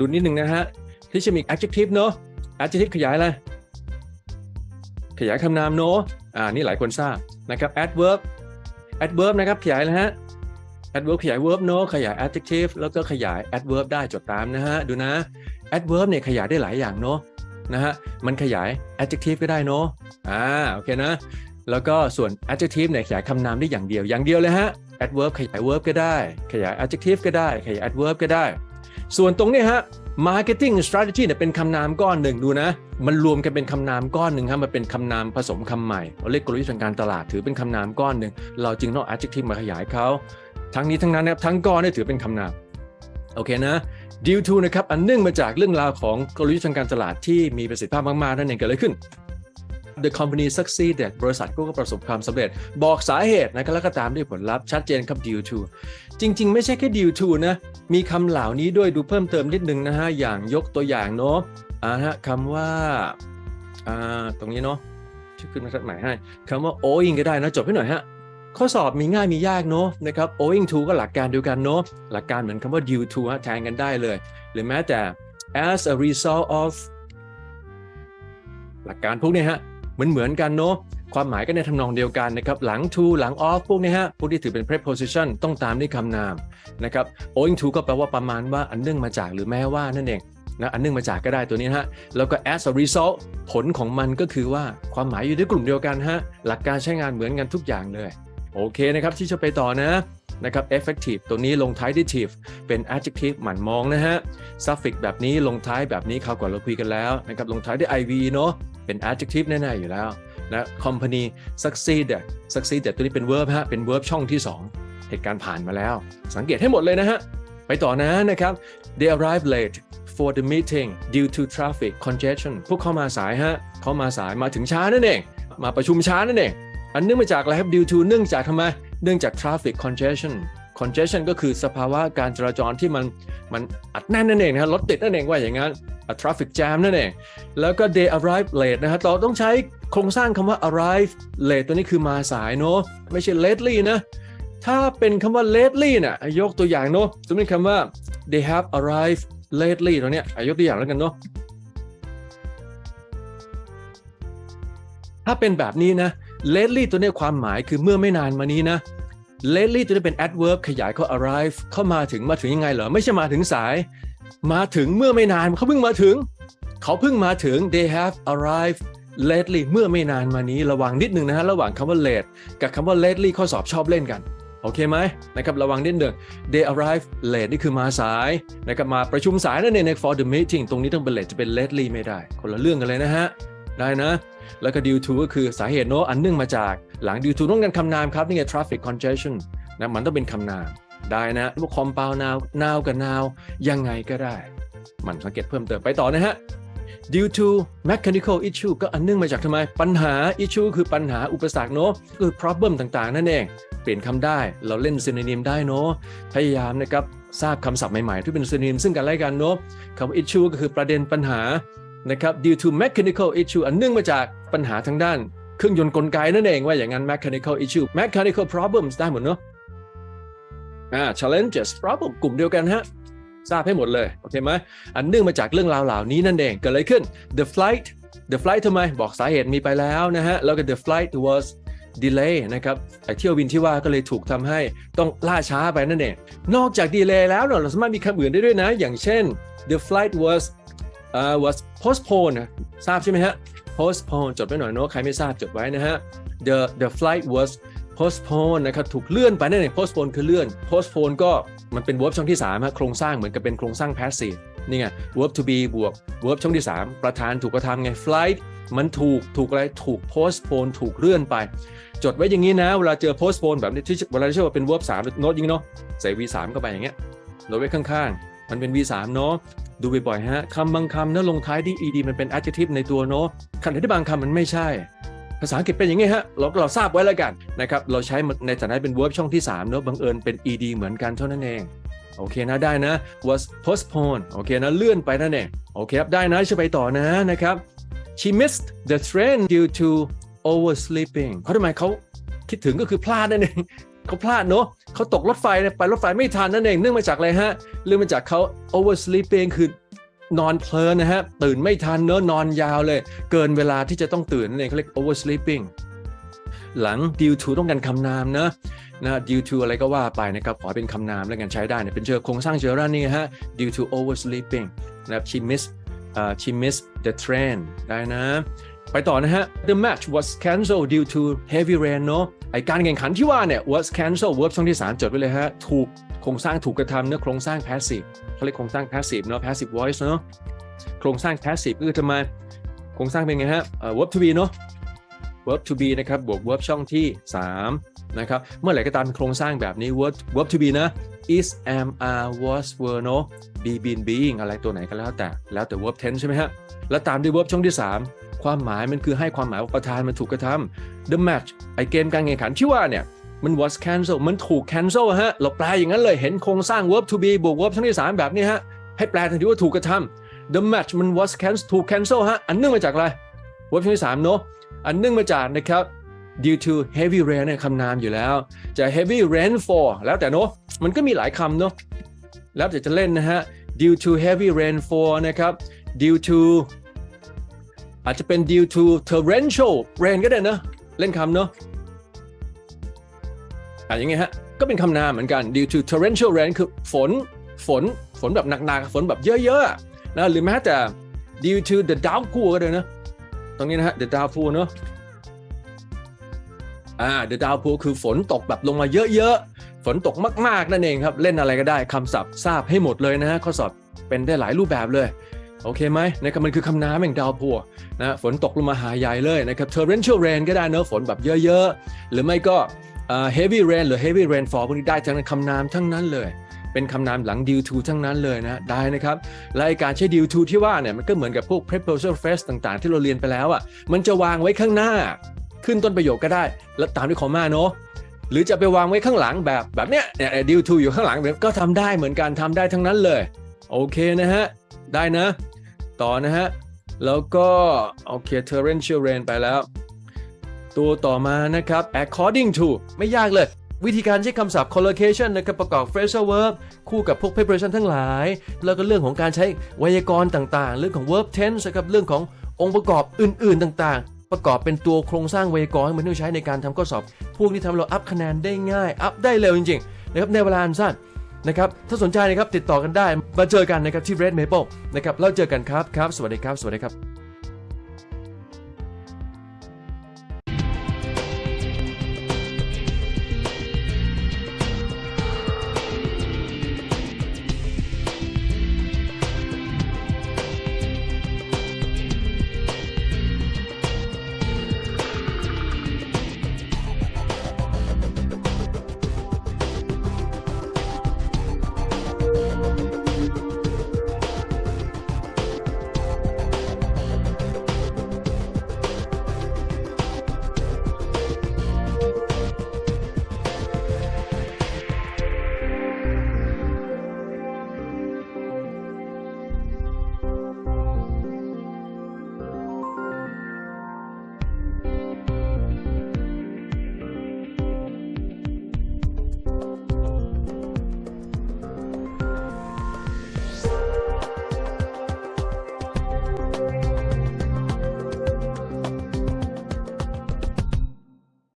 ดูนิดนึงนะฮะ ที่จะมี adjective เนอะ adjective ขยายอะไร ขยายคำนามเนอะอ่า นี่หลายคนทราบนะครับ adverb adverb นะครับ ขยายอะฮะ adverb ขยาย verb เนอะขยาย adjective แล้วก็ขยาย adverb ได้จดตามนะฮะ ดูนะ adverb เนี่ยขยายได้หลายอย่างเนอะนะฮะ มันขยาย adjective ก็ได้เนอะอ่า โอเคนะ แล้วก็ส่วน adjective เนี่ยขยายคำนามได้อย่างเดียว อย่างเดียวเลยฮะ adverb ขยาย verb ก็ได้ ขยาย adjective ก็ได้ ขยาย adverb ก็ได้ ส่วนตรงนี้ฮะ marketing strategy เนี่ยเป็นคำนามก้อนหนึ่งดูนะ มันรวมกันเป็นคำนามก้อนหนึ่งครับมันเป็นคำนามผสมคำใหม่เราเรียกกลยุทธ์ทางการตลาดถือเป็นคำนามก้อนหนึ่งเราจึงต้อง adjective มาขยายเขาทั้งนี้ทั้งนั้นนะครับทั้งก้อนเนี่ยถือเป็นคำนามโอเคนะ due to นะครับอันเนื่องมาจากเรื่องราวของกลยุทธ์ทางการตลาดที่มีประสิทธิภาพมากๆนั่นเองเกิดอะไรขึ้น The company succeeded บริษัทก็ประสบความสำเร็จ บอกสาเหตุนะครับแล้วก็ตามด้วยผลลัพธ์ชัดเจนครับ due to จริง ๆ ไม่ใช่แค่ due to นะ มีคำเหล่านี้ด้วยดูเพิ่มเติมนิดนึงนะฮะ อย่างยกตัวอย่างเนาะอ่าฮะคำว่าอ่าตรงนี้เนาะชื่อขึ้นมาสักหมายให้คำว่า owing ก็ได้นะจบให้หน่อยฮะข้อสอบมีง่ายมียากเนาะนะครับ owing to ก็หลักการเดียวกันเนาะหลักการเหมือนคำว่า due to ฮะแทนกันได้เลย หรือแม้แต่ as a result of หลักการพวกนี้ฮะ เหมือนเหมือนกันเนาะความหมายก็ในทำนองเดียวกันนะครับหลัง to หลัง of พวกนี้ฮะพวกที่ถือเป็น preposition ต้องตามด้วยคำนามนะครับ owing to ก็แปลว่าประมาณว่าอันเนื่องมาจากหรือแม้ว่านั่นเองนะอันเนื่องมาจากก็ได้ตัวนี้ฮะแล้วก็ as a result ผลของมันก็คือว่าความหมายอยู่ในกลุ่มเดียวกันฮะหลักการใช้งานเหมือนกันทุกอย่างเลย โอเคนะครับที่จะไปต่อนะนะครับ effective ตัวนี้ลงท้ายด้วย tive เป็น adjective หมั่นมองนะฮะ suffix แบบนี้ลงท้ายแบบนี้คราวก่อนเราคุยกันแล้วนะครับลงท้ายด้วย iv เนาะ เป็น adjective แน่ๆอยู่แล้วนะ company succeeded succeeded ตัวนี้เป็น verb ฮะ เป็น verb ช่องที่ 2 เหตุการณ์ผ่านมาแล้ว สังเกตให้หมดเลยนะฮะ ไปต่อนะนะครับ they arrived late for the meeting due to traffic congestion พวกเขามาสายฮะ เขามาสายมาถึงช้านั่นเอง มาประชุมช้านั่นเอง อันเนื่องมาจากอะไรครับ due to เนื่องจากทำไม เนื่องจาก traffic congestion congestion ก็คือสภาวะการจราจรที่มันมันอัดแน่นนั่นเองนะรถติดนั่นเองว่าอย่างนั้น traffic jam นั่นเอง แล้วก็ they arrive late นะฮะเราต้องใช้โครงสร้างคำว่า arrive late ตัวนี้คือมาสายเนอะไม่ใช่ lately นะถ้าเป็นคำว่า lately น่ะยกตัวอย่างเนอะตัวนี้คำว่า they have arrived lately ตัวเนี้ยยกตัวอย่างแล้วกันเนอะถ้าเป็นแบบนี้นะ lately ตัวนี้ความหมายคือเมื่อไม่นานมานี้นะ lately ตัวนี้เป็น adverb ขยายเขา arrive เข้ามาถึงมาถึงยังไงเหรอ ไม่ใช่มาถึงสาย มาถึงเมื่อไม่นานเขาเพิ่งมาถึง เขาเพิ่งมาถึง they have arrived lately เมื่อไม่นานมานี้ระวังนิดนึงนะฮะระหว่างคำว่า late กับคำว่า lately ข้อสอบชอบเล่นกันโอเคไหมนะครับระวังนิดนึง they arrive late นี่คือมาสายนะครับมาประชุมสายนั่นเองใน for the meeting ตรงนี้ต้องเป็น late จะเป็น lately ไม่ได้ คนละเรื่องกันเลยนะฮะ ได้นะ แล้วก็ due to ก็คือสาเหตุโนอะอันเนื่องมาจากหลัง due to ต้องการคำนามครับ นี่ไง traffic congestion นะมันต้องเป็นคำนามได้นะพวก compound now now กับ noun ยังไงก็ได้ มันสังเกตเพิ่มเติมไปต่อนะฮะ due to mechanical issue ก็อันเนื่องมาจากทำไม ปัญหา issue คือปัญหาอุปสรรคเนอะคือ problem ต่างๆ นั่นเอง เปลี่ยนคำได้เราเล่น synonym ได้เนอะพยายามนะครับทราบคำศัพท์ใหม่ๆ ที่เป็น synonym ซึ่งกันและกันเนอะคำว่า issue ก็คือประเด็นปัญหา นะครับ due to mechanical issue อันเนื่องมาจากปัญหาทางด้าน เครื่องยนต์กลไกนั่นเองว่าอย่างนั้น mechanical issue mechanical problems ได้หมดเนอะอ่า challenges problem กลุ่มเดียวกันฮะทราบให้หมดเลย โอเคไหมอันเนื่องมาจากเรื่องราวเหล่านี้นั่นเองเกิดอะไรขึ้น the flight the flight ทำไม บอกสาเหตุมีไปแล้วนะฮะ แล้วก็ the flight was delay นะครับไอเที่ยวบินที่ว่าก็เลยถูกทำให้ต้องล่าช้าไปนั่นเอง นอกจาก delay แล้วเนอะเราสามารถมีคำอื่นได้ด้วยนะ อย่างเช่น the flight was uh, was postponed ทราบใช่ไหมฮะ postponed จดไว้หน่อยเนอะใครไม่ทราบจดไว้นะฮะ the the flight was postpone นะครับถูกเลื่อนไปนั่นเอง postpone คือเลื่อน postpone ก็มันเป็น verb ช่องที่3ฮะโครงสร้างเหมือนกับเป็นโครงสร้าง passive นี่ไง verb to be บวก verb ช่องที่ 3 ประธานถูกกระทำไง flight มันถูกถูกอะไรถูก postpone ถูกเลื่อนไป จดไว้อย่างนี้นะ เวลาเจอ postpone แบบนี้ที่เวลาที่เชื่อว่าเป็น verb 3โน้ตยิงเนาะใส่ v 3เข้าไปอย่างเงี้ยโน้ตไว้ข้างๆ มันเป็น v 3เนาะ ดูบ่อยๆฮะคำบางคำนะลงท้ายด้วย ed มันเป็น adjective ในตัวเนาะขณะที่บางคำมันไม่ใช่ ภาษาอังกฤษเป็นอย่างงี้ฮะเราเราทราบไว้แล้วกันนะครับเราใช้มันในฐานะเป็น verb ช่องที่3เนาะบังเอิญเป็น ed เหมือนกันเท่านั้นเองโอเคนะได้นะ was postponed โอเคนะเลื่อนไปนั่นเองโอเคครับได้นะจะไปต่อนะนะครับ she missed the train due to oversleeping เขาทำไมเขาคิดถึงก็คือพลาดนั่นเอง เขาพลาดเนาะเขาตกรถไฟไปรถไฟไม่ทันนั่นเองเนื่องมาจากอะไรฮะเรื่องมาจากเขา oversleeping คือนอนเพลินนะฮะตื่นไม่ทันเนอะนอนยาวเลย เกินเวลาที่จะต้องตื่นนั่นเองเขาเรียก oversleeping หลัง due to ต้องการคำนามนะนะ due to อะไรก็ว่าไปนะครับ ขอเป็นคำนามแล้วกันใช้ได้เนี่ยเป็นเจอโครงสร้างเจอร่านี่ฮะ due to oversleeping นะครับ she missed uh, she missed the train ได้นะ ไปต่อนะฮะ the match was cancelled due to heavy rain เนอะไอการแข่งขันที่ว่าเนี่ย was cancelled verb ช่องที่ 3 จดไว้เลยฮะ ถูกโครงสร้างถูกกระทำเนื้อโครงสร้าง passive เขาเรียกโครงสร้าง passive เนอะ passive voice เนอะโครงสร้าง passive ก็คือทำไมโครงสร้างเป็นไงฮะ verb to be เนอะ verb to be นะครับ บวก verb ช่องที่ 3 นะครับ เมื่อไหร่ก็ตามโครงสร้างแบบนี้ verb verb to be นะ is am are was were เนอะ be been being อะไรตัวไหนก็แล้วแต่ แล้วแต่ verb tense ใช่ไหมฮะ แล้วตามด้วย verb ช่องที่ 3 ความหมายมันคือให้ความหมายว่าประธานมันถูกกระทำ the match ไอเกมการแข่งขันที่ว่าเนี่ยมัน was cancel มันถูก cancel ฮะ เราแปลอย่างนั้นเลยเห็นโครงสร้าง verb to be บวก verb ช่องที่3แบบนี้ฮะ ให้แปลทันทีว่าถูกกระทำ the match มัน was cancel ถูก cancel ฮะ อันเนื่องมาจากอะไร verb ช่องที่3เนอะอันเนื่องมาจากนะครับ due to heavy rain เนี่ยคำนามอยู่แล้ว จะ heavy rainfall แล้วแต่เนอะมันก็มีหลายคำเนอะแล้วแต่จะเล่นนะฮะ due to heavy rainfall นะครับ due to อาจจะเป็น due to torrential rain ก็ได้นะ เล่นคำเนอะอะอย่างไงฮะ ก็เป็นคำนามเหมือนกัน due to torrential rain คือฝน ฝน ฝนแบบหนักๆ ฝนแบบเยอะๆ นะ หรือแม้แต่ due to the downpour ก็ได้นะ ตรงนี้นะฮะ the downpour เนอะอ่า the downpour คือฝนตกแบบลงมาเยอะๆ ฝนตกมากๆ นั่นเองครับ เล่นอะไรก็ได้คำศัพท์ทราบให้หมดเลยนะฮะ ข้อสอบเป็นได้หลายรูปแบบเลย โอเคไหมนะครับมันคือคำน้ำแห่งดาวพัวนะฝนตกลงมาหาใหญ่เลยนะครับ torrential rain ก็ได้เนอะฝนแบบเยอะๆ หรือไม่ก็ heavy rain หรือ heavy rainfall พวกนี้ได้ทั้งนั้นคำนามทั้งนั้นเลย เป็นคำนามหลัง due to ทั้งนั้นเลยนะ ได้นะครับและไอ้การใช้ due to ที่ว่าเนี่ยมันก็เหมือนกับพวก prepositional phrase ต่างๆ ที่เราเรียนไปแล้วอะมันจะวางไว้ข้างหน้า ขึ้นต้นประโยคก็ได้ แล้วตามด้วยคอมมาเนอะหรือจะไปวางไว้ข้างหลังแบบแบบเนี้ยเนี่ย due to อยู่ข้างหลังก็ทำได้เหมือนกันทำได้ทั้งนั้นเลย โอเคนะฮะ ได้นะ ต่อนะฮะ แล้วก็โอเค torrential rain ไปแล้ว ตัวต่อมานะครับ according to ไม่ยากเลย วิธีการใช้คำศัพท์ collocation นะครับประกอบ phrasal verb คู่กับพวก preposition ทั้งหลาย แล้วก็เรื่องของการใช้ไวยากรณ์ต่างๆ เรื่องของ verb tense นะครับเรื่องขององค์ประกอบอื่นๆต่างๆ ประกอบเป็นตัวโครงสร้างไวยากรณ์มือนที่เราใช้ในการทำข้อสอบ พวกนี้ทำเราอัพคะแนนได้ง่าย อัพได้เร็วจริงๆนะครับในเวลาอันสั้น นะครับ ถ้าสนใจนะครับติดต่อกันได้ มาเจอกันนะครับที่ Red Maple นะครับ แล้วเจอกันครับครับ สวัสดีครับ สวัสดีครับ